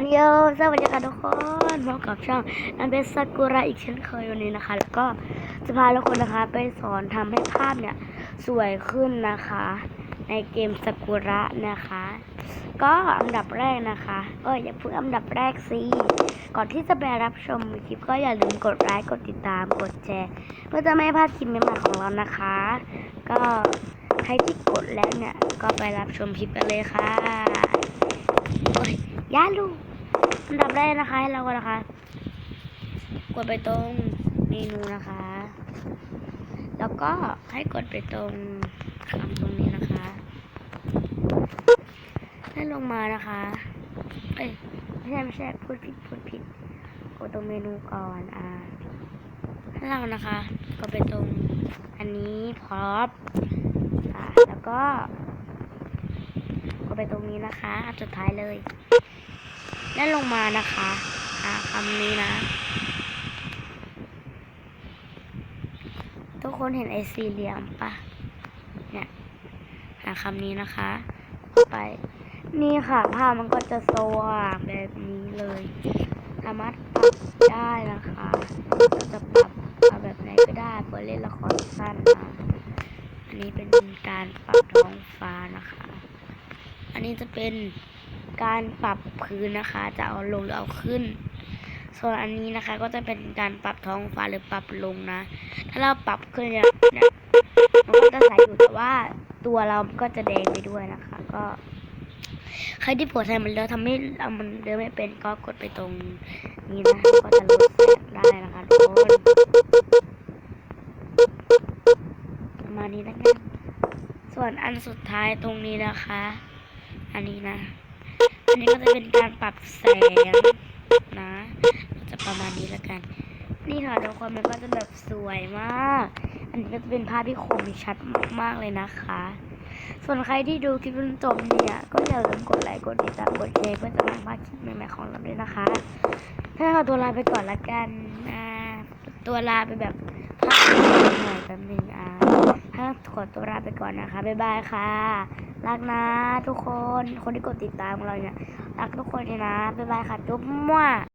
อันยอสวัสดีค่ะทุกคนพบกับช่องนันเบสซากุระอีกเช่นเคยวันนี้นะคะ แล้วก็จะพาทุกคนนะคะไปสอนทำให้ภาพเนี่ยสวยขึ้นนะคะ ในเกมซากุระนะคะ ก็อันดับแรกนะคะ เอออย่าเพิ่งอันดับแรกสิก่อนที่จะไปรับชมคลิปก็อย่าลืมกดไลค์กดติดตามกดแชร์เพื่อจะไม่พลาดคลิปใหม่ๆของเรานะคะ ก็ใครที่กดแล้วเนี่ยก็ไปรับชมคลิปกันเลยค่ะโอันดับแรกนะคะให้เราก็นะคะ กดไปตรงเมนูนะคะ แล้วก็ให้กดไปตรงคำตรงนี้นะคะ ให้ลงมานะคะ เอ้ยไม่ใช่ไม่ใช่พูดผิดพูดผิด กดตรงเมนูก่อนอ่าให้เรานะคะก็ไปตรงอันนี้พร็อพอ่าแล้วก็ก็ไปตรงนี้นะคะอันสุดท้ายเลย แล้วลงมานะคะ อ่าคำนี้นะ ทุกคนเห็นไอสี่เหลี่ยมปะเนี่ย หาคำนี้นะคะ ไป นี่ค่ะภาพมันก็จะสว่างแบบนี้เลย สามารถปรับได้นะคะเราจะปรับปรับแบบไหนก็ได้เพื่อเล่นละครสั้นนะอันนี้เป็นการปรับท้องฟ้านะคะ อันนี้จะเป็น การปรับพื้นนะคะ จะเอาลงหรือเอาขึ้น ส่วนอันนี้นะคะก็จะเป็นการปรับท้องฟ้าหรือปรับลงนะ ถ้าเราปรับขึ้นเนี่ยมันก็จะใสอยู่แต่ว่าตัวเราก็จะแดงไปด้วยนะคะ ก็ใครที่ปวดใจมันเลอะทำให้เรามันเดินไม่เป็นก็กดไปตรงนี้นะก็จะลดแสงได้นะคะทุกคนประมาณนี้แล้วกันส่วนอันสุดท้ายตรงนี้นะคะ อันนี้นะ นนี้ก็จะเป็นการปรับแสงนะจะประมาณนี้แล้วกัน นี่ค่ะทุกคนมันก็จะแบบสวยมาก อันนี้ก็จะเป็นภาพที่คมชัดมากๆเลยนะคะ ส่วนใครที่ดูคลิปจนจบเนี่ย ก็อย่าลืมกดไลค์กดติดตามกดแชร์เพื่อจะไม่พลาดคลิปใหม่ๆของเราด้วยนะคะถ้าเราตัวลาไปก่อนละกันอ่าตัวลาไปแบบภาพหน่อยแป๊บนึงอ่าถ้า ขอตัวลาไปก่อนนะคะ บ๊ายบายค่ะ รักนะทุกคน คนที่กดติดตามเราเนี่ย รักทุกคนเลยนะ บ๊ายบายค่ะ จุ๊บมั่ว